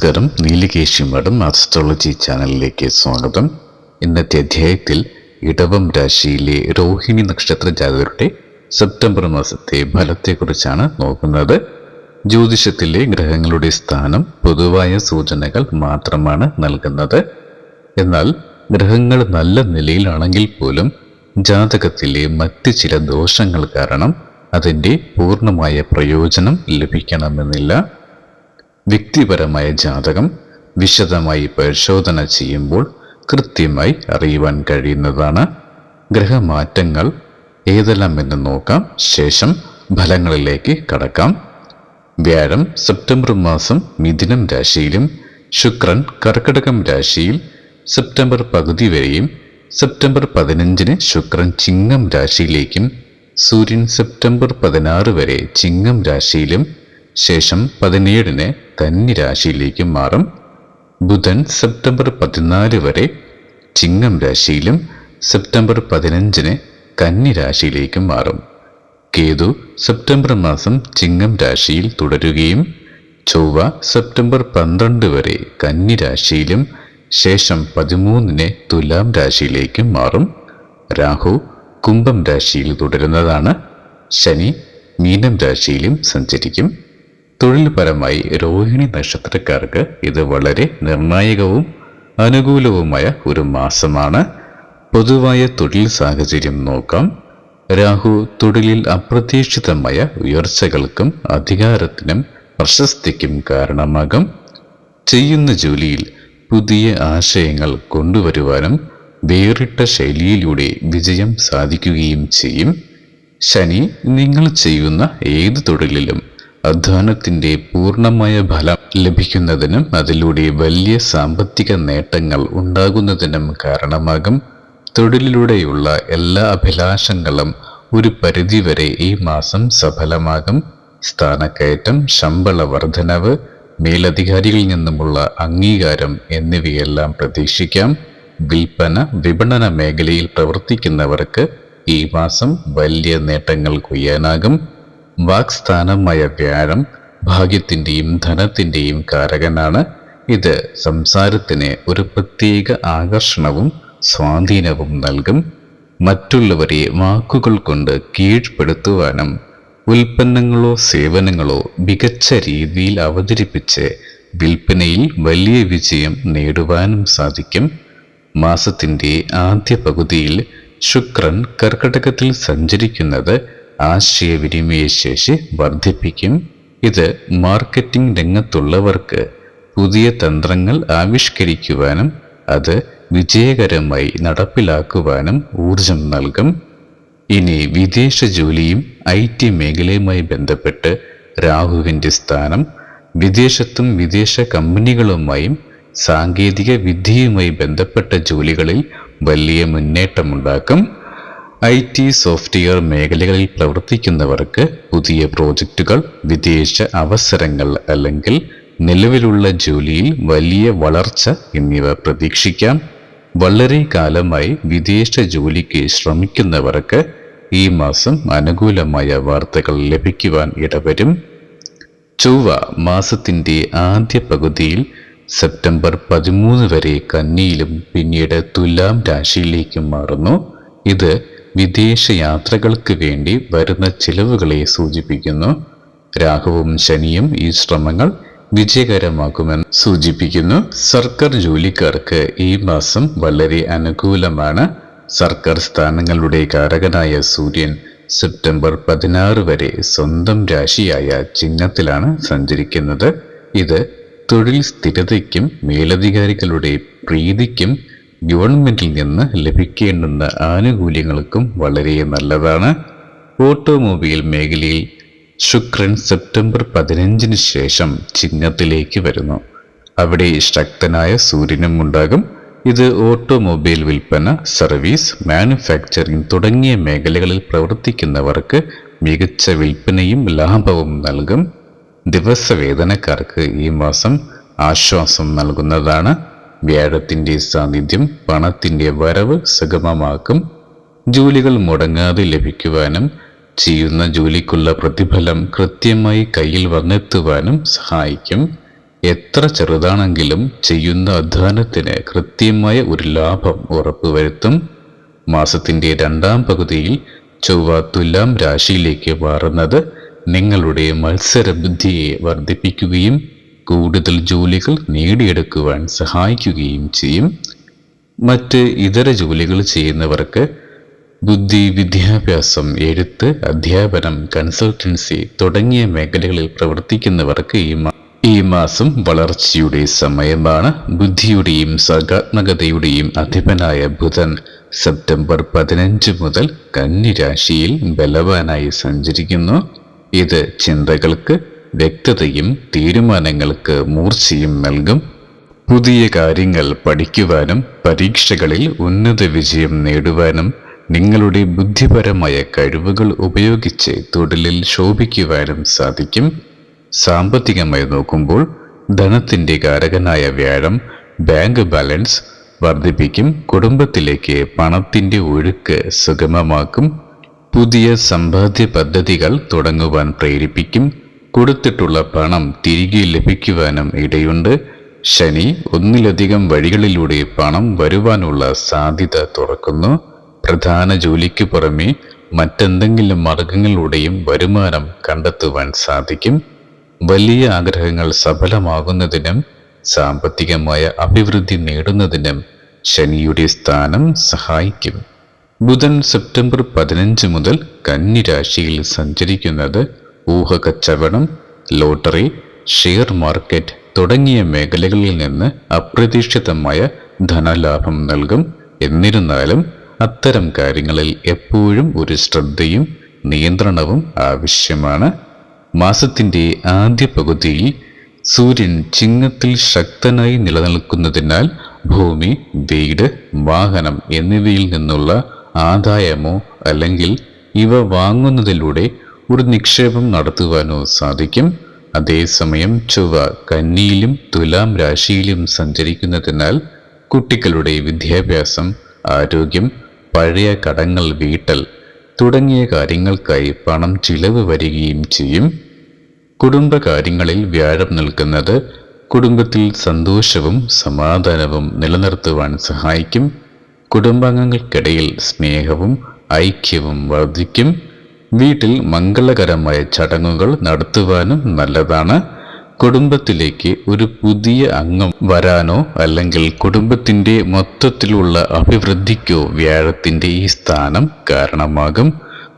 നമസ്കാരം. നീലികേശി മഠം ആസ്ട്രോളജി ചാനലിലേക്ക് സ്വാഗതം. ഇന്നത്തെ അധ്യായത്തിൽ ഇടവം രാശിയിലെ രോഹിണി നക്ഷത്ര ജാതകരുടെ സെപ്റ്റംബർ മാസത്തെ ഫലത്തെക്കുറിച്ചാണ് നോക്കുന്നത്. ജ്യോതിഷത്തിലെ ഗ്രഹങ്ങളുടെ സ്ഥാനം പൊതുവായ സൂചനകൾ മാത്രമാണ് നൽകുന്നത്. എന്നാൽ ഗ്രഹങ്ങൾ നല്ല നിലയിലാണെങ്കിൽ പോലും ജാതകത്തിലെ മറ്റ് ചില ദോഷങ്ങൾ കാരണം അതിന്റെ പൂർണമായ പ്രയോജനം ലഭിക്കണമെന്നില്ല. വ്യക്തിപരമായ ജാതകം വിശദമായി പരിശോധന ചെയ്യുമ്പോൾ കൃത്യമായി അറിയുവാൻ കഴിയുന്നതാണ്. ഗ്രഹമാറ്റങ്ങൾ ഏതെല്ലാം എന്ന് നോക്കാം. ശേഷം ഫലങ്ങളിലേക്ക് കടക്കാം. വ്യാഴം സെപ്റ്റംബർ മാസം മിഥുനം രാശിയിലും ശുക്രൻ കർക്കിടകം രാശിയിൽ സെപ്റ്റംബർ പകുതി വരെയും സെപ്റ്റംബർ പതിനഞ്ചിന് ശുക്രൻ ചിങ്ങം രാശിയിലേക്കും സൂര്യൻ സെപ്റ്റംബർ പതിനാറ് വരെ ചിങ്ങം രാശിയിലും ശേഷം പതിനേഴിന് കന്നി രാശിയിലേക്കും മാറും. ബുധൻ സെപ്റ്റംബർ പതിനാല് വരെ ചിങ്ങം രാശിയിലും സെപ്റ്റംബർ പതിനഞ്ചിന് കന്നി രാശിയിലേക്കും മാറും. കേതു സെപ്റ്റംബർ മാസം ചിങ്ങം രാശിയിൽ തുടരുകയും ചൊവ്വ സെപ്റ്റംബർ പന്ത്രണ്ട് വരെ കന്നി രാശിയിലും ശേഷം പതിമൂന്നിന് തുലാം രാശിയിലേക്കും മാറും. രാഹു കുംഭം രാശിയിൽ തുടരുന്നതാണ്. ശനി മീനം രാശിയിലും സഞ്ചരിക്കും. തൊഴിൽപരമായി രോഹിണി നക്ഷത്രക്കാർക്ക് ഇത് വളരെ നിർണായകവും അനുകൂലവുമായ ഒരു മാസമാണ്. പൊതുവായ തൊഴിൽ സാഹചര്യം നോക്കാം. രാഹു തൊഴിലിൽ അപ്രതീക്ഷിതമായ ഉയർച്ചകൾക്കും അധികാരത്തിനും പ്രശസ്തിക്കും കാരണമാകും. ചെയ്യുന്ന ജോലിയിൽ പുതിയ ആശയങ്ങൾ കൊണ്ടുവരുവാനും വേറിട്ട ശൈലിയിലൂടെ വിജയം സാധിക്കുകയും ചെയ്യും. ശനി നിങ്ങൾ ചെയ്യുന്ന ഏത് തൊഴിലിലും അധ്വാനത്തിന്റെ പൂർണമായ ഫലം ലഭിക്കുന്നതിനും അതിലൂടെ വലിയ സാമ്പത്തിക നേട്ടങ്ങൾ ഉണ്ടാകുന്നതിനും കാരണമാകും. തൊഴിലിലൂടെയുള്ള എല്ലാ അഭിലാഷങ്ങളും ഒരു പരിധിവരെ ഈ മാസം സഫലമാകും. സ്ഥാനക്കയറ്റം ശമ്പള വർധനവ് മേലധികാരികളിൽ നിന്നുമുള്ള അംഗീകാരം എന്നിവയെല്ലാം പ്രതീക്ഷിക്കാം. വിൽപ്പന വിപണന മേഖലയിൽ പ്രവർത്തിക്കുന്നവർക്ക് ഈ മാസം വലിയ നേട്ടങ്ങൾ കൊയ്യാനാകും. വാക്സ്ഥാനമായ വ്യാഴം ഭാഗ്യത്തിന്റെയും ധനത്തിന്റെയും കാരകനാണ്. ഇത് സംസാരത്തിന് ഒരു പ്രത്യേക ആകർഷണവും സ്വാധീനവും നൽകും. മറ്റുള്ളവരെ വാക്കുകൾ കൊണ്ട് കീഴ്പ്പെടുത്തുവാനും ഉൽപ്പന്നങ്ങളോ സേവനങ്ങളോ മികച്ച രീതിയിൽ അവതരിപ്പിച്ച് വിൽപ്പനയിൽ വലിയ വിജയം നേടുവാനും സാധിക്കും. മാസത്തിന്റെ ആദ്യ പകുതിയിൽ ശുക്രൻ കർക്കടകത്തിൽ സഞ്ചരിക്കുന്നത് ആശയവിനിമയ ശേഷി വർദ്ധിപ്പിക്കും. ഇത് മാർക്കറ്റിംഗ് രംഗത്തുള്ളവർക്ക് പുതിയ തന്ത്രങ്ങൾ ആവിഷ്കരിക്കുവാനും അത് വിജയകരമായി നടപ്പിലാക്കുവാനും ഊർജം നൽകും. ഇനി വിദേശ ജോലിയും ഐ ടി മേഖലയുമായി ബന്ധപ്പെട്ട് രാഹുവിന്റെ സ്ഥാനം വിദേശത്തും വിദേശ കമ്പനികളുമായും സാങ്കേതിക വിദ്യയുമായി ബന്ധപ്പെട്ട ജോലികളിൽ വലിയ മുന്നേറ്റമുണ്ടാക്കും. ഐ ടി സോഫ്റ്റ്വെയർ മേഖലകളിൽ പ്രവർത്തിക്കുന്നവർക്ക് പുതിയ പ്രോജക്റ്റുകൾ വിദേശ അവസരങ്ങൾ അല്ലെങ്കിൽ നിലവിലുള്ള ജോലിയിൽ വലിയ വളർച്ച എന്നിവ പ്രതീക്ഷിക്കാം. വളരെ കാലമായി വിദേശ ജോലിക്ക് ശ്രമിക്കുന്നവർക്ക് ഈ മാസം അനുകൂലമായ വാർത്തകൾ ലഭിക്കുവാൻ ഇടവരും. ചൊവ്വ മാസത്തിന്റെ ആദ്യ പകുതിയിൽ സെപ്റ്റംബർ പതിമൂന്ന് വരെ കന്നിയിലും പിന്നീട് തുലാം രാശിയിലേക്കും മാറുന്നു. ഇത് വിദേശ യാത്രകൾക്ക് വേണ്ടി വരുന്ന ചിലവുകളെ സൂചിപ്പിക്കുന്നു. രാഹുവും ശനിയും ഈ ശ്രമങ്ങൾ വിജയകരമാക്കുമെന്ന് സൂചിപ്പിക്കുന്നു. സർക്കാർ ജോലിക്കാർക്ക് ഈ മാസം വളരെ അനുകൂലമാണ്. സർക്കാർ സ്ഥാനങ്ങളുടെ കാരകനായ സൂര്യൻ സെപ്റ്റംബർ പതിനാറ് വരെ സ്വന്തം രാശിയായ ചിഹ്നത്തിലാണ് സഞ്ചരിക്കുന്നത്. ഇത് തൊഴിൽ സ്ഥിരതയ്ക്കും മേലധികാരികളുടെ പ്രീതിക്കും ഗവൺമെന്റിൽ നിന്ന് ലഭിക്കേണ്ടുന്ന ആനുകൂല്യങ്ങൾക്കും വളരെ നല്ലതാണ്. ഓട്ടോമൊബൈൽ മേഖലയിൽ ശുക്രൻ സെപ്റ്റംബർ പതിനഞ്ചിന് ശേഷം ചിഹ്നത്തിലേക്ക് വരുന്നു. അവിടെ ശക്തനായ സൂര്യനും ഉണ്ടാകും. ഇത് ഓട്ടോമൊബൈൽ വിൽപ്പന സർവീസ് മാനുഫാക്ചറിംഗ് തുടങ്ങിയ മേഖലകളിൽ പ്രവർത്തിക്കുന്നവർക്ക് മികച്ച വിൽപ്പനയും ലാഭവും നൽകും. ദിവസവേതനക്കാർക്ക് ഈ മാസം ആശ്വാസം നൽകുന്നതാണ്. വ്യാഴത്തിന്റെ സാന്നിധ്യം പണത്തിന്റെ വരവ് സുഗമമാക്കും. ജോലികൾ മുടങ്ങാതെ ലഭിക്കുവാനും ചെയ്യുന്ന ജോലിക്കുള്ള പ്രതിഫലം കൃത്യമായി കയ്യിൽ വന്നെത്തുവാനും സഹായിക്കും. എത്ര ചെറുതാണെങ്കിലും ചെയ്യുന്ന അധ്വാനത്തിന് കൃത്യമായ ഒരു ലാഭം ഉറപ്പുവരുത്തും. മാസത്തിന്റെ രണ്ടാം പകുതിയിൽ ചൊവ്വ തുലാം രാശിയിലേക്ക് മാറുന്നത് നിങ്ങളുടെ മത്സരബുദ്ധിയെ വർദ്ധിപ്പിക്കുകയും കൂടുതൽ ജോലികൾ നേടിയെടുക്കുവാൻ സഹായിക്കുകയും ചെയ്യും. മറ്റ് ഇതര ജോലികൾ ചെയ്യുന്നവർക്ക് ബുദ്ധി വിദ്യാഭ്യാസം എഴുത്ത് അധ്യാപനം കൺസൾട്ടൻസി തുടങ്ങിയ മേഖലകളിൽ പ്രവർത്തിക്കുന്നവർക്ക് ഈ ഈ മാസം വളർച്ചയുടെ സമയമാണ്. ബുദ്ധിയുടെയും സർഗാത്മകതയുടെയും അധിപനായ ബുധൻ സെപ്റ്റംബർ പതിനഞ്ച് മുതൽ കന്നിരാശിയിൽ ബലവാനായി സഞ്ചരിക്കുന്നു. ഇത് ചിന്തകൾക്ക് വ്യക്തതയും തീരുമാനങ്ങൾക്ക് മൂർച്ചയും നൽകും. പുതിയ കാര്യങ്ങൾ പഠിക്കുവാനും പരീക്ഷകളിൽ ഉന്നത വിജയം നേടുവാനും നിങ്ങളുടെ ബുദ്ധിപരമായ കഴിവുകൾ ഉപയോഗിച്ച് തൊഴിലിൽ ശോഭിക്കുവാനും സാധിക്കും. സാമ്പത്തികമായി നോക്കുമ്പോൾ ധനത്തിന്റെ കാരകനായ വ്യാഴം ബാങ്ക് ബാലൻസ് വർദ്ധിപ്പിക്കും. കുടുംബത്തിലേക്ക് പണത്തിന്റെ ഒഴുക്ക് സുഗമമാക്കും. പുതിയ സമ്പാദ്യ പദ്ധതികൾ തുടങ്ങുവാൻ പ്രേരിപ്പിക്കും. കൊടുത്തിട്ടുള്ള പണം തിരികെ ലഭിക്കുവാനും ഇടയുണ്ട്. ശനി ഒന്നിലധികം വഴികളിലൂടെ പണം വരുവാനുള്ള സാധ്യത തുറക്കുന്നു. പ്രധാന ജോലിക്ക് പുറമെ മറ്റെന്തെങ്കിലും മാർഗങ്ങളിലൂടെയും വരുമാനം കണ്ടെത്തുവാൻ സാധിക്കും. വലിയ ആഗ്രഹങ്ങൾ സഫലമാകുന്നതിനും സാമ്പത്തികമായ അഭിവൃദ്ധി നേടുന്നതിനും ശനിയുടെ സ്ഥാനം സഹായിക്കും. ബുധൻ സെപ്റ്റംബർ പതിനഞ്ച് മുതൽ കന്നിരാശിയിൽ സഞ്ചരിക്കുന്നത് ഊഹകച്ചവടം ലോട്ടറി ഷെയർ മാർക്കറ്റ് തുടങ്ങിയ മേഖലകളിൽ നിന്ന് അപ്രതീക്ഷിതമായ ധനലാഭം നൽകും. എന്നിരുന്നാലും അത്തരം കാര്യങ്ങളിൽ എപ്പോഴും ഒരു ശ്രദ്ധയും നിയന്ത്രണവും ആവശ്യമാണ്. മാസത്തിന്റെ ആദ്യ പകുതിയിൽ സൂര്യൻ ചിങ്ങത്തിൽ ശക്തനായി നിലനിൽക്കുന്നതിനാൽ ഭൂമി വീട് വാഹനം എന്നിവയിൽ നിന്നുള്ള ആദായമോ അല്ലെങ്കിൽ ഇവ വാങ്ങുന്നതിലൂടെ ഒരു നിക്ഷേപം നടത്തുവാനോ സാധിക്കും. അതേസമയം ചൊവ്വ കന്നിയിലും തുലാം രാശിയിലും സഞ്ചരിക്കുന്നതിനാൽ കുട്ടികളുടെ വിദ്യാഭ്യാസം ആരോഗ്യം പഴയ കടങ്ങൾ വീട്ടൽ തുടങ്ങിയ കാര്യങ്ങൾക്കായി പണം ചിലവ് വരികയും ചെയ്യും. കുടുംബകാര്യങ്ങളിൽ വ്യാഴം നിൽക്കുന്നത് കുടുംബത്തിൽ സന്തോഷവും സമാധാനവും നിലനിർത്തുവാൻ സഹായിക്കും. കുടുംബാംഗങ്ങൾക്കിടയിൽ സ്നേഹവും ഐക്യവും വർദ്ധിക്കും. വീട്ടിൽ മംഗളകരമായ ചടങ്ങുകൾ നടത്തുവാനും നല്ലതാണ്. കുടുംബത്തിലേക്ക് ഒരു പുതിയ അംഗം വരാനോ അല്ലെങ്കിൽ കുടുംബത്തിന്റെ മൊത്തത്തിലുള്ള അഭിവൃദ്ധിക്കോ വ്യാഴത്തിന്റെ ഈ സ്ഥാനം കാരണമാകും.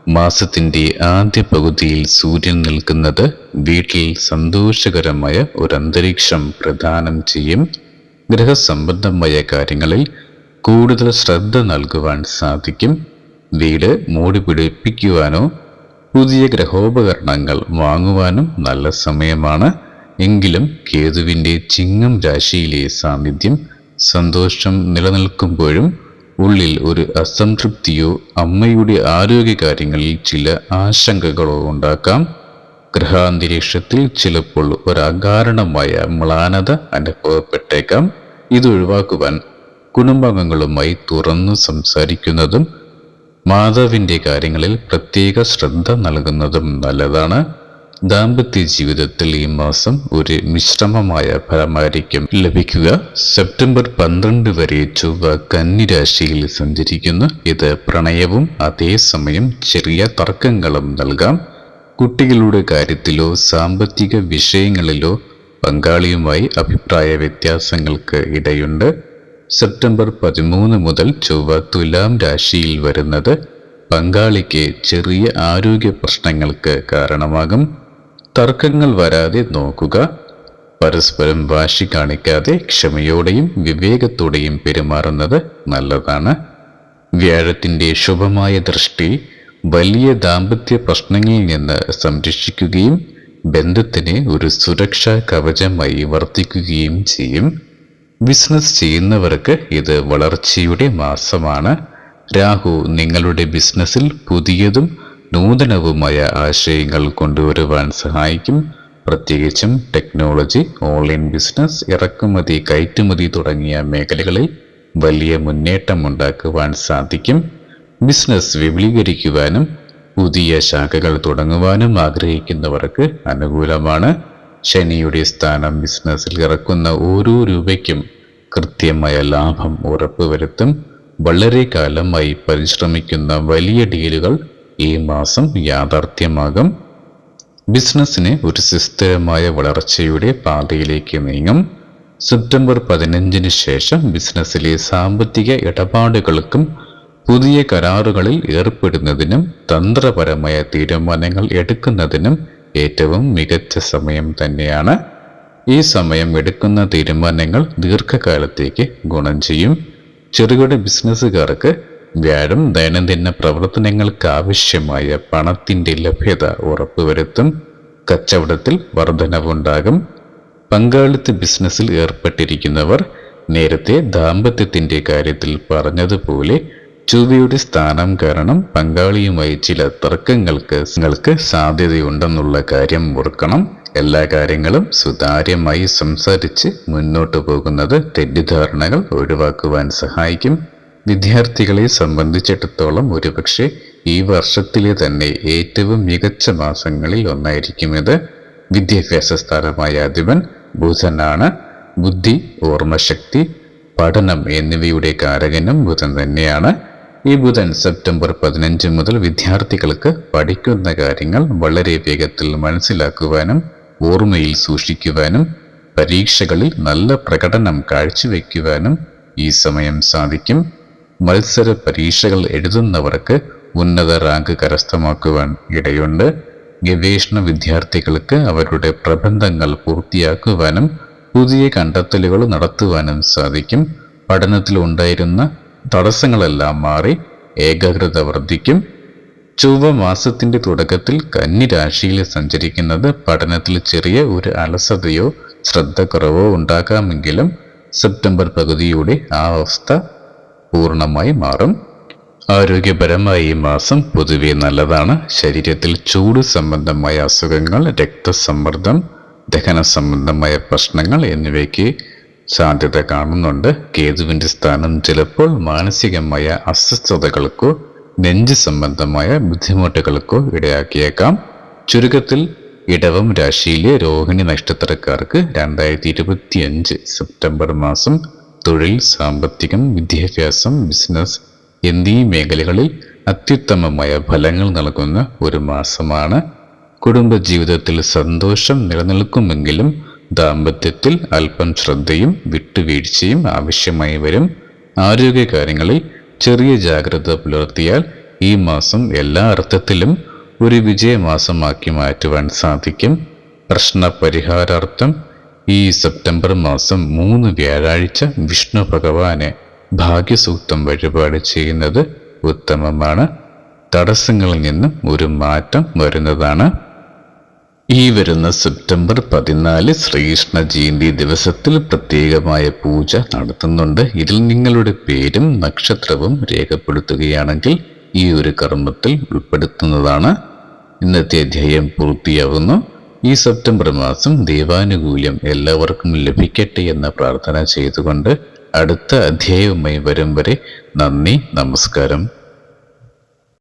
മാസത്തിന്റെ ആദ്യ പകുതിയിൽ സൂര്യൻ നിൽക്കുന്നത് വീട്ടിൽ സന്തോഷകരമായ ഒരു അന്തരീക്ഷം പ്രദാനം ചെയ്യും. ഗ്രഹസംബന്ധമായ കാര്യങ്ങളിൽ കൂടുതൽ ശ്രദ്ധ നൽകുവാൻ സാധിക്കും. വീട് മൂടി പിടിപ്പിക്കുവാനോ പുതിയ ഗ്രഹോപകരണങ്ങൾ വാങ്ങുവാനും നല്ല സമയമാണ്. എങ്കിലും കേതുവിന്റെ ചിങ്ങം രാശിയിലെ സാന്നിധ്യം സന്തോഷം നിലനിൽക്കുമ്പോഴും ഉള്ളിൽ ഒരു അസംതൃപ്തിയോ അമ്മയുടെ ആരോഗ്യകാര്യങ്ങളിൽ ചില ആശങ്കകളോ ഉണ്ടാക്കാം. ഗ്രഹാന്തരീക്ഷത്തിൽ ചിലപ്പോൾ ഒരകാരണമായ മ്ലാനത അനുഭവപ്പെട്ടേക്കാം. ഇത് ഒഴിവാക്കുവാൻ കുടുംബാംഗങ്ങളുമായി തുറന്നു സംസാരിക്കുന്നതും മാതാവിന്റെ കാര്യങ്ങളിൽ പ്രത്യേക ശ്രദ്ധ നൽകുന്നതും നല്ലതാണ്. ദാമ്പത്യ ജീവിതത്തിൽ ഈ മാസം ഒരു മിശ്രമമായ ഫലമായിരിക്കും ലഭിക്കുക. സെപ്റ്റംബർ പന്ത്രണ്ട് വരെ ചൊവ്വ കന്നിരാശിയിൽ സഞ്ചരിക്കുന്നു. ഇത് പ്രണയവും അതേസമയം ചെറിയ തർക്കങ്ങളും നൽകാം. കുട്ടികളുടെ കാര്യത്തിലോ സാമ്പത്തിക വിഷയങ്ങളിലോ പങ്കാളിയുമായി അഭിപ്രായ വ്യത്യാസങ്ങൾക്ക് ഇടയുണ്ട്. സെപ്റ്റംബർ പതിമൂന്ന് മുതൽ ചൊവ്വ തുലാം രാശിയിൽ വരുന്നത് പങ്കാളിക്ക് ചെറിയ ആരോഗ്യ പ്രശ്നങ്ങൾക്ക് കാരണമാകും. തർക്കങ്ങൾ വരാതെ നോക്കുക. പരസ്പരം വാശി കാണിക്കാതെ ക്ഷമയോടെയും വിവേകത്തോടെയും പെരുമാറുന്നത് നല്ലതാണ്. വ്യാഴത്തിന്റെ ശുഭമായ ദൃഷ്ടി വലിയ ദാമ്പത്യ പ്രശ്നങ്ങളിൽ നിന്ന് സംരക്ഷിക്കുകയും ബന്ധത്തിന് ഒരു സുരക്ഷാ കവചമായി വർത്തിക്കുകയും ചെയ്യും. ബിസിനസ് ചെയ്യുന്നവർക്ക് ഇത് വളർച്ചയുടെ മാസമാണ്. രാഹു നിങ്ങളുടെ ബിസിനസ്സിൽ പുതിയതും നൂതനവുമായ ആശയങ്ങൾ കൊണ്ടുവരുവാൻ സഹായിക്കും. പ്രത്യേകിച്ചും ടെക്നോളജി ഓൺലൈൻ ബിസിനസ് ഇറക്കുമതി കയറ്റുമതി തുടങ്ങിയ മേഖലകളിൽ വലിയ മുന്നേറ്റം ഉണ്ടാക്കുവാൻ സാധിക്കും. ബിസിനസ് വിപുലീകരിക്കുവാനും പുതിയ ശാഖകൾ തുടങ്ങുവാനും ആഗ്രഹിക്കുന്നവർക്ക് അനുകൂലമാണ്. ശനിയുടെ സ്ഥാനം ബിസിനസ്സിൽ ഇറക്കുന്ന ഓരോ രൂപയ്ക്കും കൃത്യമായ ലാഭം ഉറപ്പുവരുത്തും. വളരെ കാലമായി പരിശ്രമിക്കുന്ന വലിയ ഡീലുകൾ ഈ മാസം യാഥാർത്ഥ്യമാകും. ബിസിനസ്സിന് ഒരു സുസ്ഥിരമായ വളർച്ചയുടെ പാതയിലേക്ക് നീങ്ങും. സെപ്റ്റംബർ പതിനഞ്ചിന് ശേഷം ബിസിനസ്സിലെ സാമ്പത്തിക ഇടപാടുകൾക്കും പുതിയ കരാറുകളിൽ ഏർപ്പെടുന്നതിനും തന്ത്രപരമായ തീരുമാനങ്ങൾ എടുക്കുന്നതിനും ഏറ്റവും മികച്ച സമയം തന്നെയാണ്. ഈ സമയം എടുക്കുന്ന തീരുമാനങ്ങൾ ദീർഘകാലത്തേക്ക് ഗുണം ചെയ്യും. ചെറുകിട ബിസിനസ്സുകാർക്ക് വ്യാഴം ദൈനംദിന പ്രവർത്തനങ്ങൾക്ക് ആവശ്യമായ പണത്തിന്റെ ലഭ്യത ഉറപ്പുവരുത്തും. കച്ചവടത്തിൽ വർധനവുണ്ടാകും. പങ്കാളിത്ത ബിസിനസ്സിൽ ഏർപ്പെട്ടിരിക്കുന്നവർ നേരത്തെ ദാമ്പത്യത്തിന്റെ കാര്യത്തിൽ പറഞ്ഞതുപോലെ ചൊവ്വയുടെ സ്ഥാനം കാരണം പങ്കാളിയുമായി ചില തർക്കങ്ങൾക്ക് നിങ്ങൾക്ക് സാധ്യതയുണ്ടെന്നുള്ള കാര്യം ഓർക്കണം. എല്ലാ കാര്യങ്ങളും സുതാര്യമായി സംസാരിച്ച് മുന്നോട്ട് പോകുന്നത് തെറ്റിദ്ധാരണകൾ ഒഴിവാക്കുവാൻ സഹായിക്കും. വിദ്യാർത്ഥികളെ സംബന്ധിച്ചിടത്തോളം ഒരുപക്ഷെ ഈ വർഷത്തിലെ തന്നെ ഏറ്റവും മികച്ച മാസങ്ങളിൽ ഒന്നായിരിക്കും ഇത്. വിദ്യാഭ്യാസ സ്ഥാനമായ അധിപൻ ബുധനാണ്. ബുദ്ധി ഓർമ്മശക്തി പഠനം എന്നിവയുടെ കാരകനും ബുധൻ തന്നെയാണ്. ഈ ബുധൻ സെപ്റ്റംബർ പതിനഞ്ച് മുതൽ വിദ്യാർത്ഥികൾക്ക് പഠിക്കുന്ന കാര്യങ്ങൾ വളരെ വേഗത്തിൽ മനസ്സിലാക്കുവാനും ഓർമ്മയിൽ സൂക്ഷിക്കുവാനും പരീക്ഷകളിൽ നല്ല പ്രകടനം കാഴ്ചവെക്കുവാനും ഈ സമയം സാധിക്കും. മത്സര പരീക്ഷകൾ എഴുതുന്നവർക്ക് ഉന്നത റാങ്ക് കരസ്ഥമാക്കുവാൻ ഇടയുണ്ട്. ഗവേഷണ വിദ്യാർത്ഥികൾക്ക് അവരുടെ പ്രബന്ധങ്ങൾ പൂർത്തിയാക്കുവാനും പുതിയ കണ്ടെത്തലുകൾ നടത്തുവാനും സാധിക്കും. പഠനത്തിലുണ്ടായിരുന്ന തടസ്സങ്ങളെല്ലാം മാറി ഏകാഗ്രത വർദ്ധിക്കും. ചൊവ്വ മാസത്തിന്റെ തുടക്കത്തിൽ കന്നി രാശിയിൽ സഞ്ചരിക്കുന്നത് പഠനത്തിൽ ചെറിയ ഒരു അലസതയോ ശ്രദ്ധക്കുറവോ ഉണ്ടാകാമെങ്കിലും സെപ്റ്റംബർ പകുതിയോടെ ആ അവസ്ഥ പൂർണമായി മാറും. ആരോഗ്യപരമായ ഈ മാസം പൊതുവെ നല്ലതാണ്. ശരീരത്തിൽ ചൂട് സംബന്ധമായ അസുഖങ്ങൾ രക്തസമ്മർദ്ദം ദഹന സംബന്ധമായ പ്രശ്നങ്ങൾ എന്നിവയ്ക്ക് സാധ്യത കാണുന്നുണ്ട്. കേതുവിന്റെ സ്ഥാനം ചിലപ്പോൾ മാനസികമായ അസ്വസ്ഥതകൾക്കോ നെഞ്ച് സംബന്ധമായ ബുദ്ധിമുട്ടുകൾക്കോ ഇടയാക്കിയേക്കാം. ചുരുക്കത്തിൽ ഇടവം രാശിയിലെ രോഹിണി നക്ഷത്രക്കാർക്ക് രണ്ടായിരത്തി ഇരുപത്തി അഞ്ച് സെപ്റ്റംബർ മാസം തൊഴിൽ സാമ്പത്തികം വിദ്യാഭ്യാസം ബിസിനസ് എന്നീ മേഖലകളിൽ അത്യുത്തമമായ ഫലങ്ങൾ നൽകുന്ന ഒരു മാസമാണ്. കുടുംബജീവിതത്തിൽ സന്തോഷം നിലനിൽക്കുമെങ്കിലും ദാമ്പത്യത്തിൽ അല്പം ശ്രദ്ധയും വിട്ടുവീഴ്ചയും ആവശ്യമായി വരും. ആരോഗ്യകാര്യങ്ങളിൽ ചെറിയ ജാഗ്രത പുലർത്തിയാൽ ഈ മാസം എല്ലാ അർത്ഥത്തിലും ഒരു വിജയമാസമാക്കി മാറ്റുവാൻ സാധിക്കും. പ്രശ്ന പരിഹാരാർത്ഥം ഈ സെപ്റ്റംബർ മാസം മൂന്ന് വ്യാഴാഴ്ച വിഷ്ണു ഭഗവാനെ ഭാഗ്യസൂക്തം വഴിപാട് ചെയ്യുന്നത് ഉത്തമമാണ്. തടസ്സങ്ങളിൽ നിന്നും ഒരു മാറ്റം വരുന്നതാണ്. ഈ വരുന്ന സെപ്റ്റംബർ പതിനാല് ശ്രീകൃഷ്ണ ജയന്തി ദിവസത്തിൽ പ്രത്യേകമായ പൂജ നടത്തുന്നുണ്ട്. ഇതിൽ നിങ്ങളുടെ പേരും നക്ഷത്രവും രേഖപ്പെടുത്തുകയാണെങ്കിൽ ഈ ഒരു കർമ്മത്തിൽ ഉൾപ്പെടുത്തുന്നതാണ്. ഇന്നത്തെ അധ്യായം പൂർത്തിയാവുന്നു. ഈ സെപ്റ്റംബർ മാസം ദൈവാനുകൂല്യം എല്ലാവർക്കും ലഭിക്കട്ടെ എന്ന പ്രാർത്ഥന ചെയ്തുകൊണ്ട് അടുത്ത അധ്യായവുമായി വരും വരെ നന്ദി നമസ്കാരം.